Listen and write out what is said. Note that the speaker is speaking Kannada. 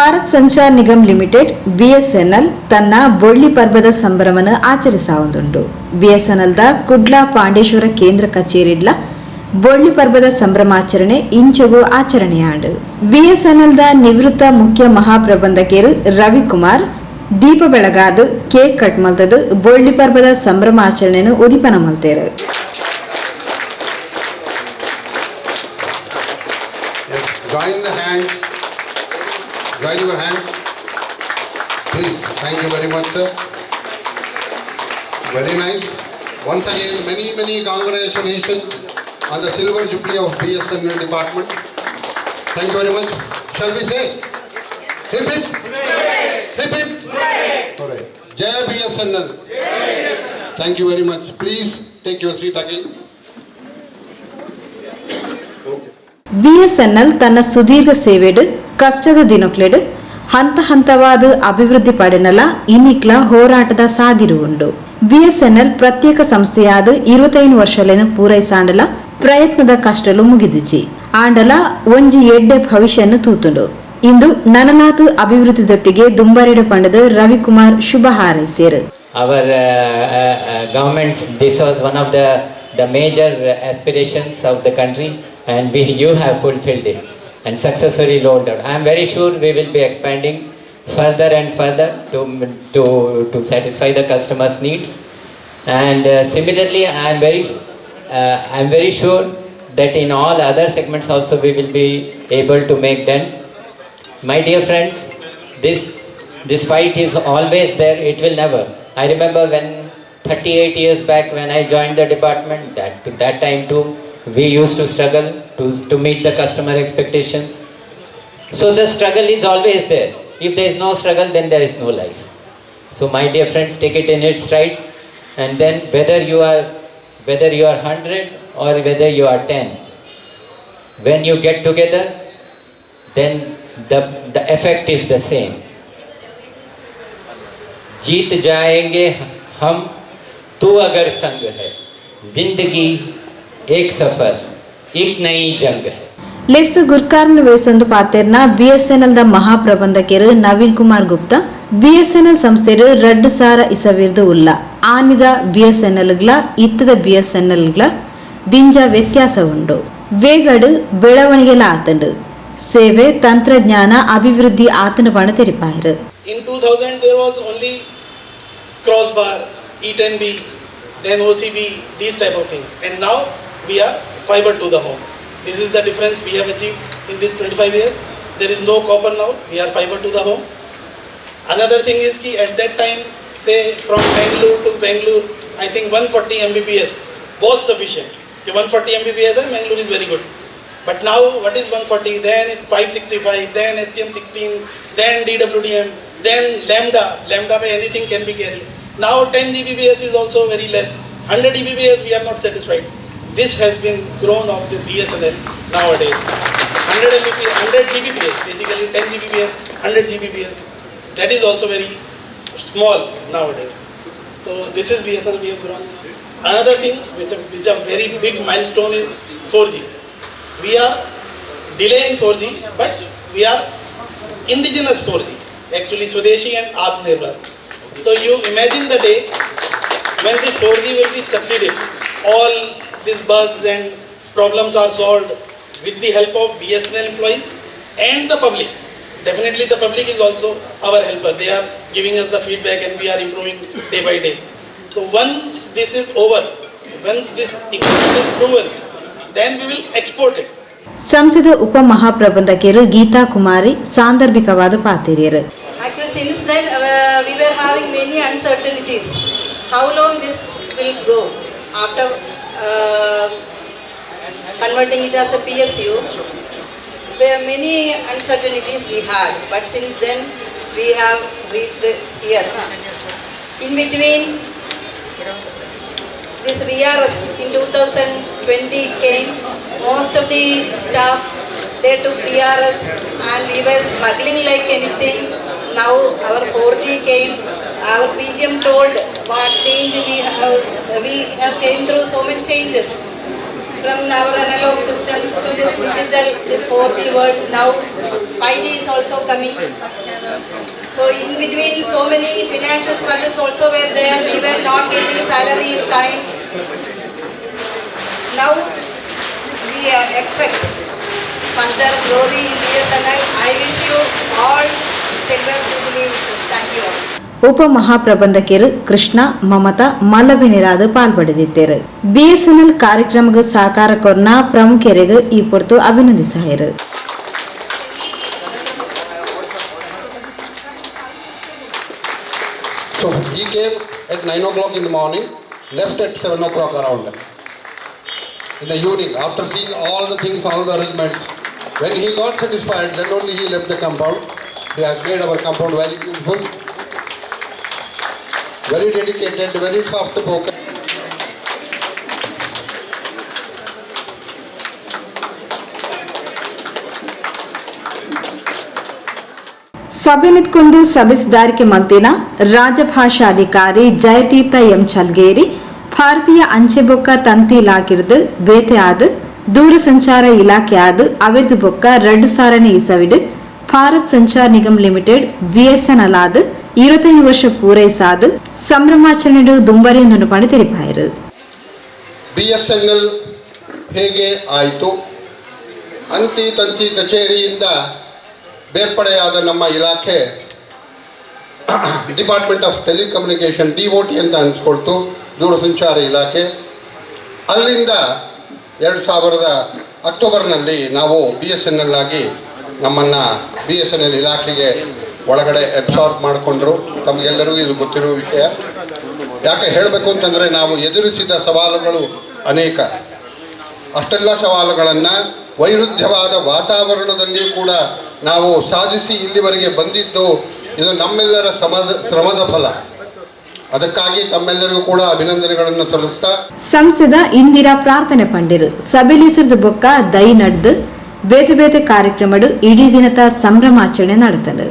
ಭಾರತ್ ಸಂಚಾರ್ ನಿಗಮ್ ಲಿಮಿಟೆಡ್, ಬಿಎಸ್ಎನ್ಎಲ್, ತನ್ನ ಬೊಳ್ಳಿ ಪರ್ವದ ಸಂಭ್ರಮನ ಆಚರಿಸಾವುದುಂಡು ಬಿಎಸ್ಎನ್ಎಲ್ದ ಕುಡ್ಲಾ ಪಾಂಡೇಶ್ವರ ಕೇಂದ್ರ ಕಚೇರಿಡ್ಲ ಬೊಳ್ಳಿ ಪರ್ವದ ಸಂಭ್ರಮಾಚರಣೆ ಇಂಚೆಗೂ ಆಚರಣೆಯಾಂಡು ಬಿಎಸ್ಎನ್ಎಲ್ದ ನಿವೃತ್ತ ಮುಖ್ಯ ಮಹಾಪ್ರಬಂಧಕರು ರವಿಕುಮಾರ್, ದೀಪ ಬೆಳಗಾದು, ಕೇಕ್ ಕಟ್ ಮಲ್ತದು, ಬೊಳ್ಳಿ ಪರ್ವದ ಸಂಭ್ರಮಾಚರಣೆಯನ್ನು ಉದಿಪನ ಮಲ್ತೇರು join the. Join your hands. Please, thank you very much, sir. Very nice. Once again, many, many congratulations on the silver jubilee of BSNL department. Thank you very much. Shall we say? Hip hip. Hip hip. Hooray. Jai BSNL. Thank you very much. Please take your seat again. BSNL ತನ್ನ ಸುದೀರ್ಘ ಸೇವೆಡು ಕಷ್ಟದ ದಿನಕ್ಲೆಡ್ ಹಂತ ಹಂತವಾದ ಅಭಿವೃದ್ಧಿ ಪಡೆನಲ ಇನ್ನಿಕ್ಲ ಹೋರಾಟದ ಸಾದಿರು ಉಂಡು. ಬಿಎಸ್ಎನ್ಎಲ್ ಪ್ರತ್ಯೇಕ ಸಂಸ್ಥೆಯಾದ ಇರುವತ್ತೈದು ವರ್ಷಲೇನು ಪೂರೈಸಾಂಡಲ ಪ್ರಯತ್ನದ ಕಷ್ಟಲು ಮುಗಿದಿಜಿ ಆಂಡಲ ಒಂಜಿ ಎಡ್ಡೆ ಭವಿಷ್ಯನ ತೂತುಂಡು. ಇಂದು ನನಲಾತು ಅಭಿವೃದ್ಧಿ ದೊಟ್ಟಿಗೆ ದುಂಬರೆಡು ಪಂಡದ ರವಿಕುಮಾರ್ ಶುಭ ಹಾರೈಸಿರು our government this was one of the major aspirations of the country aspirations we you have fulfilled it and successfully rolled out i am very sure we will be expanding further and further to to to satisfy the customers needs and uh, similarly i am very uh, i am very sure that in all other segments also we will be able to make dent my dear friends, this this fight is always there. It will never. I remember when 38 years back when I joined the department. That that time too, we used to struggle to to meet the customer expectations. So the struggle is always there. If there is no struggle, then there is no life. So my dear friends, take it in its stride, and then whether you are whether you are 100 or whether you are 10, when you get together, then the, the effect is the same. जीत जाएंगे हम तू अगर संग है जिंदगी एक सफर एक नई जंग है ಲೆಸ್ ಗುರ್ಕಾರ್ನ ವೇಸೊಂದು ಪಾತೆರ್ನ BSNL the ಮಹಾಪ್ರಬಂಧಕರು Naveen Kumar Gupta BSNL ಸಂಸ್ಥೆಡು ರಡ್ಡು ಸಾರ ಇಸವಿರ್ದು ಉಲ್ಲ ಆನಿದ ಬಿಎಸ್ಎನ್ಎಲ್ಗಳ ಇತ್ತದ ಬಿಎಸ್ಎನ್ಎಲ್ಗಳ ದಿಂಜ ವ್ಯತ್ಯಾಸ ಉಂಡು ವೇಗಡು ಬೆಳವಣಿಗೆಲ ಆತಂಡು ಸೇವೆ ತಂತ್ರಜ್ಞಾನ ಅಭಿವೃದ್ಧಿ ಆತನ ಬಣ ತೆರಿಪಾಯಿರು In 2000, there was only crossbar, E E10B, then OCB, these type of things. And now we are fiber to the home. This is the difference we have achieved in these 25 years. There is no copper now, we are fiber to the home. Another thing is ki at that time, say from Bangalore to Bangalore, I think 140 Mbps was sufficient. Okay, 140 Mbps and Bangalore is very good. But now what is 140? Then 565, then STM16, then DWDM, then Lambda. Lambda by anything can be carried. Now 10 Gbps is also very less. 100 Gbps we are not satisfied. This has been grown of the BSNL nowadays. 100 Mbps, 100 Gbps, basically 10 Gbps, 100 Gbps. That is also very small nowadays. So this is BSNL we have grown. Another thing which is a very big milestone is 4G. We are delaying 4G, but we are indigenous 4G. Actually, Swadeshi and Atmanirbhar. So you imagine the day when this 4G will be succeeded. All these bugs and problems are solved with the help of BSNL employees and the public. Definitely the public is also our helper. They are giving us the feedback and we are improving day by day. So once this is over, once this equipment is proven, then we will export it. ಸಂಸದ ಉಪಮಹಾಪ್ರಬಂಧಕರು ಗೀತಾ ಕುಮಾರಿ ಸಾಂದರ್ಭಿಕವಾದ ಪಾತೆರಿಯರು Actually, since then uh, we were having many uncertainties. How long this will go after uh, converting it as a PSU? There are many uncertainties we had, but since then we have reached here. In between, this VRS in 2020 came. Most of the staff they took VRS and we were struggling like anything. Now our 4G came. Our PGM told what change we have. We have came through so many changes. from our analog systems to this digital, this 4G world. Now 5G is also coming. So in between, so many financial struggles also were there. We were not getting salary in time. Now we expect further glory in BSNL. I wish you all silver jubilee wishes. Thank you all. ಉಪಮಹಾಪ್ರಬಂಧಕಿಯರು ಕೃಷ್ಣ ಮಮತಾ ಮಲ್ಲಭಿನಿರಾದ ಪಾಲ್ಪಡೆದಿದ್ದರು ಬಿಎಸ್ಎನ್ಎಲ್ ಕಾರ್ಯಕ್ರಮದ ಸಹಕಾರ ಕೊರ್ನ ಪ್ರಮುಖರಿಗೆ ಈ ಪೊರ್ತು ಅಭಿನಂದಿಸಾಯರು So he came at 9 o'clock in the morning, left at 7 o'clock around. In the evening, after seeing all the things, all the arrangements. When he got satisfied, then only he left the compound. He has made our compound very beautiful, very dedicated, very soft spoken. ಸಬಿನಿತ್ ಕುಂದು ಸಬಿಸ್ದಾರ್ಕೆ ಮಲ್ತಿನ ರಾಜಭಾಷಾಧಿಕಾರಿ ಜಯತೀರ್ಥ ಎಂ ಚಲ್ಗೇರಿ ಭಾರತೀಯ ಅಂಚೆಬೊಕ್ಕ ತಂತಿ ಇಲಾಖಿರ್ದು ಬೇತೆ ಆದು ದೂರಸಂಚಾರ ಇಲಾಖೆ ಆದು ಅವಿರ್ದು ಬೊಕ್ಕ ರೆಡ್ ಸಾರಣೆ ಇಸವಿಡು ಭಾರತ್ ಸಂಚಾರ್ ನಿಗಮ್ ಲಿಮಿಟೆಡ್ ಬಿಎಸ್ಎನ್ಎಲ್ ಆದು இருபத்தைந்து ವರ್ಷ ಪೂರೈಸಾದು ಸಂಭ್ರಮಾಚರಣೆಡು ದುಂಬರೆಯೊಂದನ್ನು ಪಡೆ ತೆರಿಪಾಯರು ಬಿ ಎಸ್ ಎನ್ ಎಲ್ ಹೇಗೆ ಆಯಿತು ಅಂತಿ ತಂತಿ ಕಚೇರಿಯಿಂದ ಬೇರ್ಪಡೆಯಾದ ನಮ್ಮ ಇಲಾಖೆ department of telecommunication D O T ಅಂತ ಅನಿಸ್ಕೊಳ್ತು ದೂರಸಂಚಾರ ಇಲಾಖೆ ಅಲ್ಲಿಂದ ಎರಡು ಸಾವಿರದ ಅಕ್ಟೋಬರ್ನಲ್ಲಿ ನಾವು ಬಿ ಎಸ್ ಎನ್ ಎಲ್ ಆಗಿ ನಮ್ಮನ್ನು ಬಿ ಎಸ್ ಎನ್ ಎಲ್ ಇಲಾಖೆಗೆ ಒಳಗಡೆ ಅಬ್ಸಾರ್ಬ್ ಮಾಡಿಕೊಂಡ್ರು. ತಮಗೆಲ್ಲರಿಗೂ ಇದು ಗೊತ್ತಿರುವ ವಿಷಯ. ಯಾಕೆ ಹೇಳಬೇಕು ಅಂತಂದರೆ ನಾವು ಎದುರಿಸಿದ ಸವಾಲುಗಳು ಅನೇಕ. ಅಷ್ಟೆಲ್ಲ ಸವಾಲುಗಳನ್ನು ವೈರುಧ್ಯವಾದ ವಾತಾವರಣದಲ್ಲಿ ಕೂಡ ನಾವು ಸಾಧಿಸಿ ಇಲ್ಲಿವರೆಗೆ ಬಂದಿದ್ದು, ಇದು ನಮ್ಮೆಲ್ಲರ ಶ್ರಮದ ಶ್ರಮದ ಫಲ. ಅದಕ್ಕಾಗಿ ತಮ್ಮೆಲ್ಲರಿಗೂ ಕೂಡ ಅಭಿನಂದನೆಗಳನ್ನು ಸಲ್ಲಿಸ್ತಾ. ಸಂಸದ ಇಂದಿರಾ ಪ್ರಾರ್ಥನೆ ಪಂಡಿರು ಸಭೆಲಿಸಿದ ಬೊಕ್ಕ ದೈ ನಡೆದು, ಬೇತೆ ಬೇತೆ ಕಾರ್ಯಕ್ರಮಗಳು ಇಡೀ ದಿನದ ಸಂಭ್ರಮಾಚರಣೆ ನಡೆತಲು.